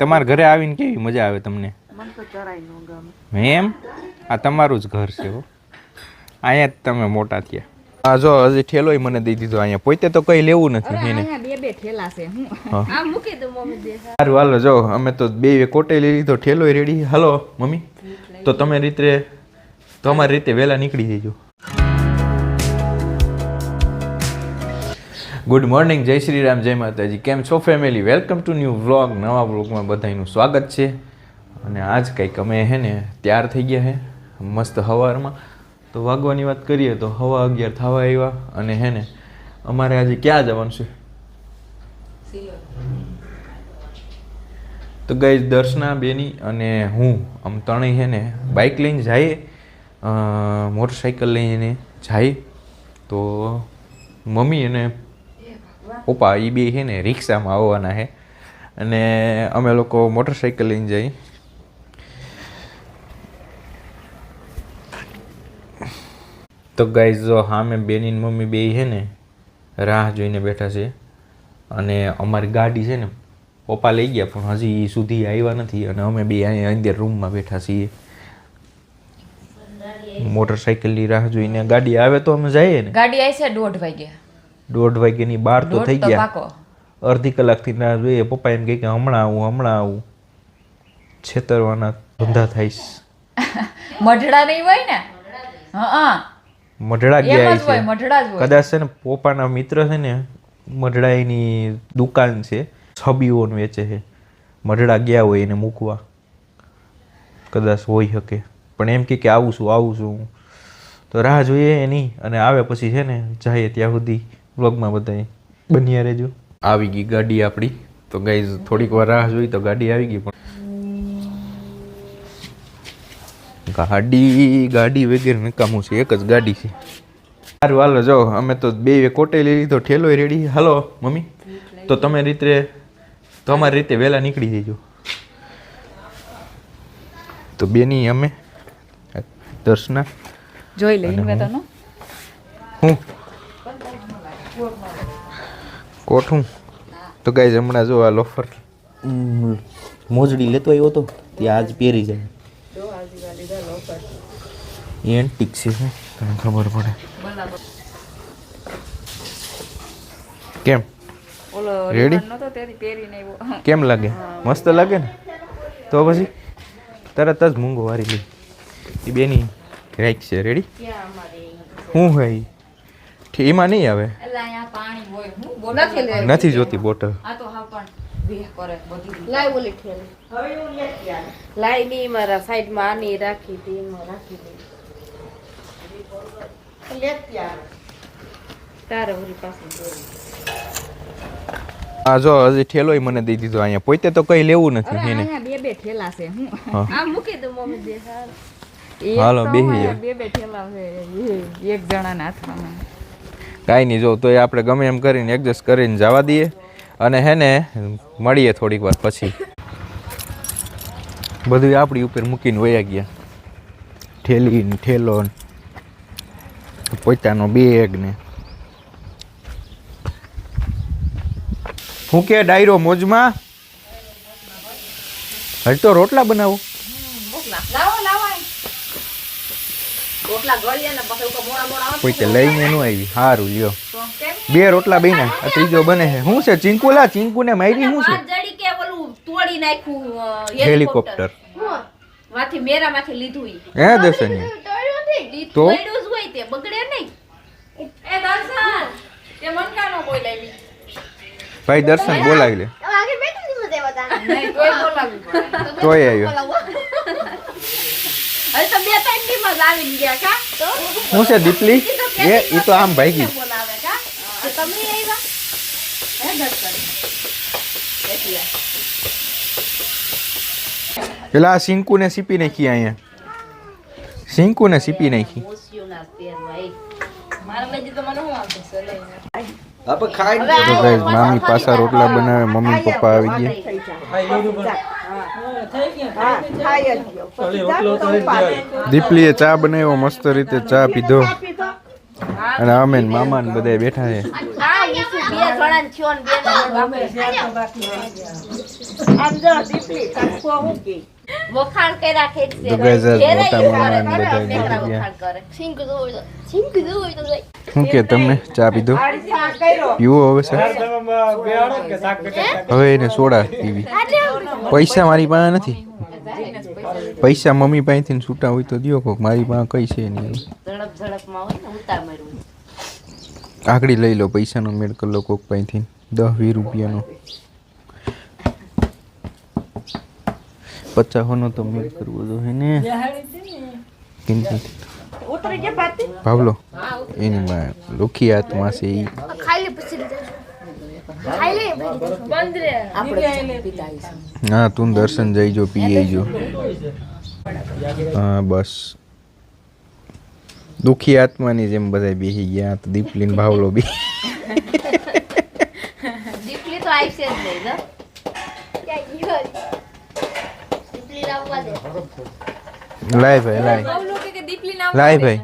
તમારા ઘરે આવીને કેવી મજા આવે તમને? મને તો જરાય ન ગમે. એમ? આ તમારું જ ઘર છે હો. અહીંયા જ તમે મોટા થયા. આ જો હજી ઠેલોય મને દઈ દીધો અહીંયા. પોતે તો કઈ લેવું નથી એને બે બે ઠેલા છે હું. આ મૂકી દઉં મમ્મી સારું હાલો જો અમે તો બે કોટે લઈ લીધો ઠેલોય રેડી. હાલો મમ્મી તો તમે રીતે તમારી રીતે વહેલા નીકળી જજો. ગુડ મોર્નિંગ જય શ્રી રામ જય માતાજી કેમ છો family welcome to new vlog નવા વ્લોગમાં બધાનું સ્વાગત છે. અને આજ કંઈક અમે હે ને તૈયાર થઈ ગયા હે, મસ્ત હવારમાં. તો વાગવાની વાત કરીએ તો હવા અગિયાર થવા આવ્યા અને હે ને અમારે આજે ક્યાં જવાનું છે? તો ગઈ દર્શના, બેની અને હું, આમ ત્રણેય હે ને બાઇક લઈને જઈએ મોટરસાઇકલ લઈને જાય તો મમ્મી અને પપ્પા એ બે છે ને રિક્ષામાં આવવાના છે. અને અમે લોકો મોટરસાઇકલ લઈને જઈ. તો ગાઈઝ જો મેં બેની મમ્મી બે છે ને રાહ જોઈને બેઠા છે. અને અમારી ગાડી છે ને પપ્પા લઈ ગયા પણ હજી સુધી આવ્યા નથી. અને અમે બે અહીંયા અંદર રૂમમાં બેઠા છીએ. મોટરસાઇકલની રાહ જોઈને ગાડી આવે તો અમે જઈએ ને. ગાડી આવી છે દોઢ વાગ્યા. દોઢ વાગ્યાની બાર તો થઈ ગયા. અડધી કલાકથી ના જોઈએ. પપ્પા એમ કહે કે હમણાં આવું હમણાં આવું. છેતરવાના ધંધા થાય મઢડા નહીં હોય ને? હા મઢડા ગયા છે. કદાચ છે ને પપ્પાના મિત્ર છે ને મઢડા એની દુકાન છે છબીઓને વેચે છે. મઢડા ગયા હોય એને મૂકવા. કદાચ હોઈ શકે. પણ એમ કે કે આવું છું આવું છું. તો રાહ જોઈએ એની અને આવે પછી છે ને જઈએ ત્યાં સુધી. વ્લોગમાં બધાય. બન્યા રહેજો. આવી ગઈ ગાડી આપણી. તો ગાઈઝ થોડીક વાર રાહ જોઈ તો ગાડી આવી ગઈ પણ. ગાડી ગાડી વગેરે નકામું છે. એક જ ગાડી છે. સારું હાલો જો અમે તો બે કોટે લઈ લીધો ઠેલોય રેડી. હાલો મમ્મી. તો તમે રીતે તમારી રીતે વહેલા નીકળી જજો. તો બેની અમે દર્શના. જોઈ લઈ હું? કોઠું તો ગાઈઝ હમણાં જો આ લોફર મોજડી લેતો આવ્યો તો તે આજ પહેરી જાય. એન્ટિક છે હે, તને ખબર પડે. કેમ? આવ્યો. કેમ લાગે? મસ્ત લાગે ને? તો પછી તરત જ મૂંગો વારી લી એ બેની રાઈક છે રેડી શું હોય એમાં નહીં આવે? એટલે અહીંયા પાણી હોય. હું બોટલ નથી જોતી બોટલ. આ તો હા પણ વેહ કરે બધી. લાઈ ઠેલી. મારા સાઈડમાં આની રાખી હતી રાખી તારે પાસે જો હજી ઠેલોય મને દઈ દીધો અહીંયા. પોતે તો કઈ લેવું નથી એને બે બે ઠેલા છે. હું આ મૂકી દઉં મમ્મી દે એક હાલો, તો બેહી બે બે ઠેલા છે એક જણાના હાથમાં. કાંઈ નહીં, જો એ આપણે ગમે એમ કરીને એડજસ્ટ કરીને જવા દઈએ. અને હે ને, મળીએ થોડીક વાર પછી. બધું આપણી ઉપર મૂકીને વયા ગયા. ઠેલી ને ઠેલો પોતાનો બેગ ને. હું કે ડાયરો મોજમાં? હજ તો રોટલા બનાવો. આવે પોતે લઈને ન. આવી. સારું લ્યો. બે રોટલા બન્યા આ ત્રીજો બને છે. શું છે? ચિંકુલા? ચિંકુ ને મારી શું છે? હેલિકોપ્ટર. માંથી મેરા લીધું હે દર્શની તો? હોય તે બગડે નહીં. એ દર્શન. તે મનકાનો કોઈ ભાઈ દર્શન બોલાવી લે. નહીં તોય બોલાવી તોય આવ્યો. હવે તો બે ત્રણ દી માં આવી ગયા કા? તો? શું છે દીપલી? એ એ તો આમ ભાગી બોલાવે કા? તો આવ્યા હે દર્શન. એટલે. પેલા સિંકુને સીપી નાખી અહીંયા. સિંકુને સીપી નાખી. મામી પાછા રોટલા બનાવે મમ્મી પપ્પા આવી ગયા. દીપલીએ ચા બનાવ્યો, મસ્ત રીતે ચા પીધો. અને અમે મામા ને બધા બેઠા છે. થયો ને બે વખાણ કર્યા કરે, શું કે તમને ચા પીધો? પીવો હવે સર? હવે એને સોડા પીવી. પૈસા મારી પાસે નથી. પૈસા મમ્મી પાસેથી ને છૂટા હોય તો દિયો કોક. મારી પાસે કઈ છે નહીં આકડી લઈ લો પૈસાનો મેળ કરી લો કોક પાસેથી દસ વીસ રૂપિયાનો. પચાસનો તો મેળ કરવો હે ને. કિંમતી. ભાવલો એની માં લોખી હાથમાં છે એ હા તું દર્શન જઈજો પી આવજો હા બસ. દુખી આત્માની જેમ બધા બેસી ગયા તો દીપલીન ભાવલો બી. દીપલી તો જ નહીં જો લાય ભાઈ લાય. કૌલો કે કે દીપલી નામ લાય ભાઈ.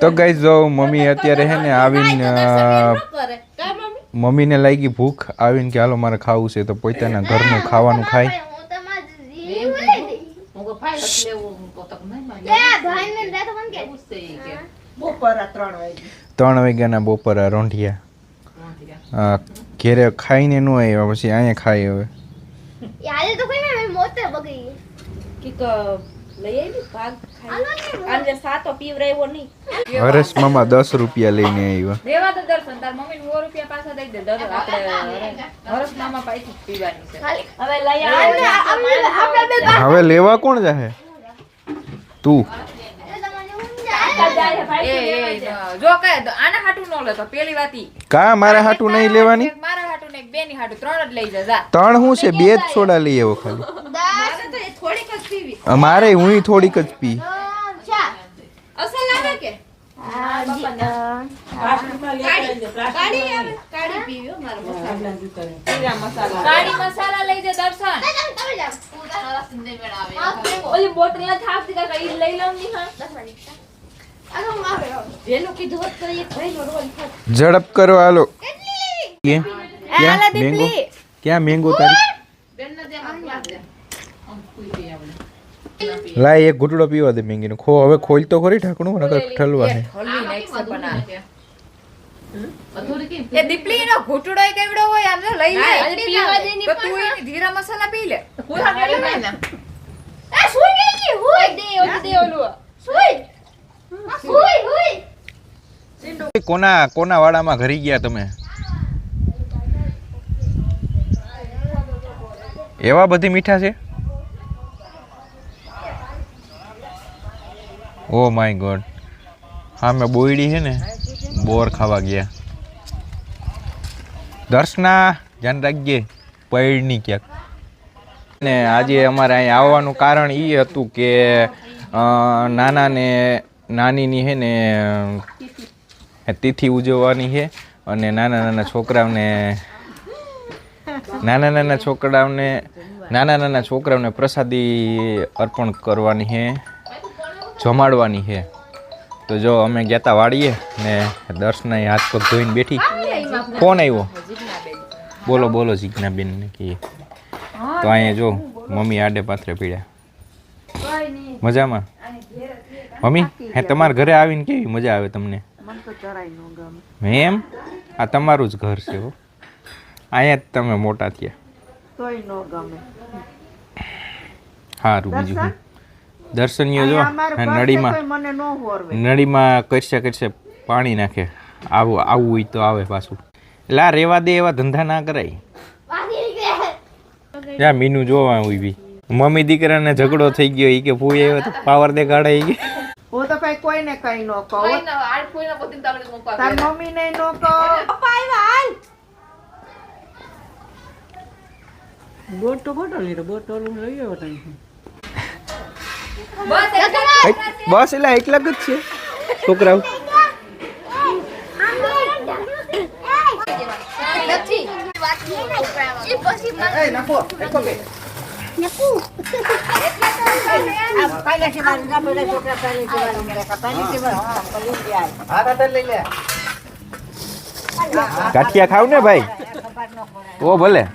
તો ગઈ જો મમ્મી અત્યારે હે ને આવીને મમ્મીને લાગી ભૂખ. આવીને કે હાલો મારે ખાવું છે તો પોતાના ઘરનું ખાવાનું ખાય. ત્રણ વાગ્યાના બપોરા રોંઢિયા. ઘેરે ખાઈને ન આવ્યા પછી અહીંયા ખાઈ હવે. કીક લઈ આવી ભાગ ખાઈ. આને સાતો પીવરાવ્યો નહીં. હરેશ મામા દસ રૂપિયા લઈને આવ્યા દેવા તો દર્શન તાર મમ્મી સો રૂપિયા પાછા દઈ દે. દર આપણે હરસ મામા પાસેથી પીવાની છે. હવે લઈ આવે. હવે લેવા કોણ જાહે? તું. જો. કઈ આના હાટું ન લેતો પેલી વાત કા મારા હાટું નહીં લેવાની? મારા હાટું ને એક બેની હાટું ત્રણ જ લઈ જા જા ત્રણ શું છે? બે જ સોડા લઈ આવો ખાલી. મારે તો એ થોડીક જ પીવી. અમારે હું થોડીક જ પી. અસલ લાગે કે? હો લઈ દે દર્શન. ઓલી બોટલ ના થાપ દીધા કઈ લઈ લઉં ની હા. ઝડપ કરો હાલો. કે? ક્યાં? મેંગો? ક્યાં મેંગો તારી? લાય એક ઘૂંટડો પીવા દે મેંગીનો. ખો હવે ખોલ તો ખરી ઢાંકણું નકર ઠલવા. એ દીપલી નો ઘૂંટડો એ કેવડો હોય આમ લઈ લે. પીવા દે ની તું એની જીરા મસાલા પી લે. પૂરા કરી લે? ને કોના કોના વાડામાં ઘરી ગયા તમે? એવા બધી મીઠા છે? Oh my God. હા મેં બોયડી છે ને બોર ખાવા ગયા. દર્શના ધ્યાન રાખજે પૈડની ક્યાંક. ને આજે અમારે અહીં આવવાનું કારણ એ હતું કે અ, નાના ને નાનીની છે ને તિથિ ઉજવવાની છે અને નાના નાના છોકરાઓને નાના નાના છોકરાઓને નાના નાના છોકરાઓને પ્રસાદી અર્પણ કરવાની છે જમાડવાની છે તો જો અમે ગયા તા વાડીએ ને દર્શના હાથ પગ ધોઈને બેઠી. ફોન આવ્યો બોલો બોલો જીજ્ઞાબેન ને કહીએ. તો અહીંયા જો મમ્મી આડે પાથરે પીડ્યા. મજામાં? મમ્મી હે તમારા ઘરે આવીને કેવી મજા આવે તમને? એમ? આ તમારું જ ઘર છે હો. અહીંયા જ તમે મોટા થયા. સારું બીજું હું દર્શનીય જો નળીમાં નળીમાં કરશે કરશે પાણી નાખે. આવું આવું હોય તો આવે પાછું. એટલે આ રેવા દે એવા ધંધા ના કરાય. યા મીનુ જોવા ઊભી મમ્મી દીકરાને ઝઘડો થઈ ગયો એ કે ભૂ આવ્યો તો પાવર દે કાઢે કે. હું તો કઈ કોઈને કઈ ન કહો તાર. મમ્મી ને ન કહું બોટો બોટો લીધો બોટો લઈ આવ્યો તઈ બસ એટલા જ. છોકરાઓ ગાંઠિયા ખાવ ને ભાઈ? ઓ, ભલે.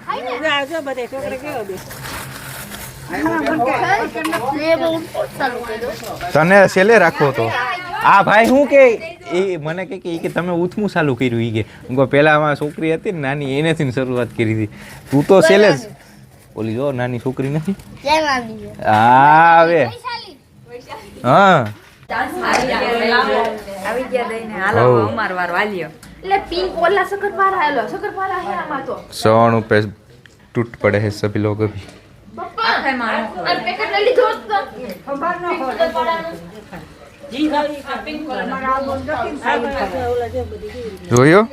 તને છેલ્લે રાખો તો. આ ભાઈ શું કે? એ મને કે કે તમે ઉથમું ચાલુ કર્યું એ કે. પેલા છોકરી હતી ને નાની એનેથી શરૂઆત કરી હતી. તું તો છેલ્લે જ ઓલી જો નાની છોકરી નથી હા હા. આવી. ગયા તૂટ પડે હે સભી લોકો ભી જોયો?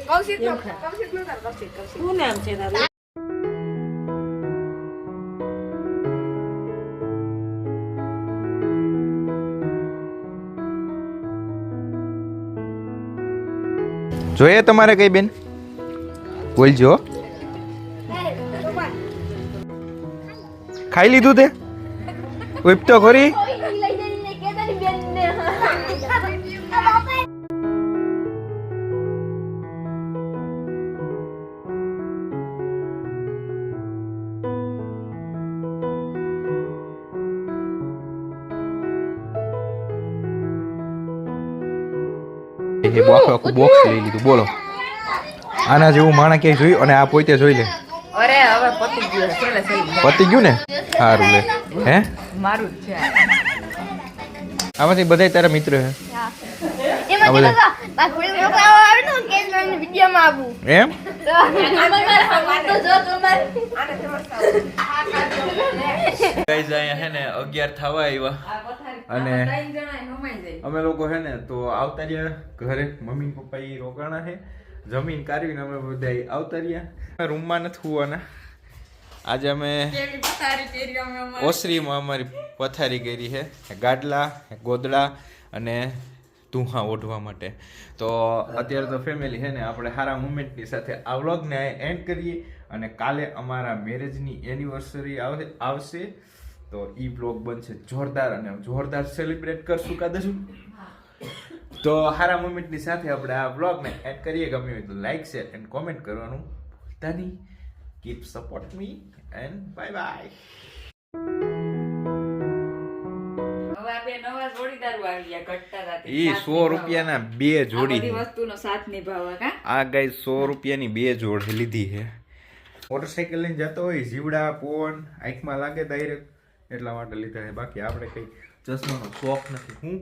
જોઈએ તમારે કઈ બેન? બોલજો ખાઈ લીધું તે? ઉપતો ખરી? એ બોક્સ આખું બોક્સ લઈ લીધું બોલો આના જેવું માણસ ક્યાંય જોયું અને આ પોતે જોઈ લે પતી ગયું ને સારું લે હે મારું છે આમાંથી બધા તારા મિત્ર હે એમાં ગાઈઝ અહીંયા હે ને અગિયાર થવા આવ્યા અને અમે લોકો હે ને તો આવતા રહ્યા ઘરે. મમ્મી પપ્પા એ રોકાણા છે જમીન કાઢવીને અમે બધા આવતા રહ્યા. રૂમમાં નથી હોવાના. આજે અમે. ઓસરીમાં અમારી પથારી કરી છે ગાડલા, ગોદડા અને ધુહા ઓઢવા માટે. તો અત્યારે તો ફેમિલી છે ને, આપણે સારા મુમેન્ટની સાથે આ વ્લોગને એન્ડ કરીએ અને કાલે અમારા મેરેજની એનિવર્સરી આવશે. તો એ બ્લોગ બનશે જોરદાર અને જોરદાર સેલિબ્રેટ કરશું કાદશું તો સારા મુમેન્ટની સાથે આપણે આ બ્લોગને એડ કરીએ. ગમ્યું હોય તો લાઈક શેર એન્ડ કોમેન્ટ કરવાનું ભૂલતા નહીં. Keep support me and bye bye ઈ સો. રૂપિયાના બે જોડી વસ્તુનો સાથ નિભાવવા કા? આ ગાય સો રૂપિયાની બે જોડી લીધી છે મોટરસાઇકલ લઈને જતો હોય જીવડા પવન આંખમાં લાગે ડાયરેક્ટ એટલા માટે લીધા છે. બાકી આપણે કઈ ચશ્માનો શોખ નથી. હું?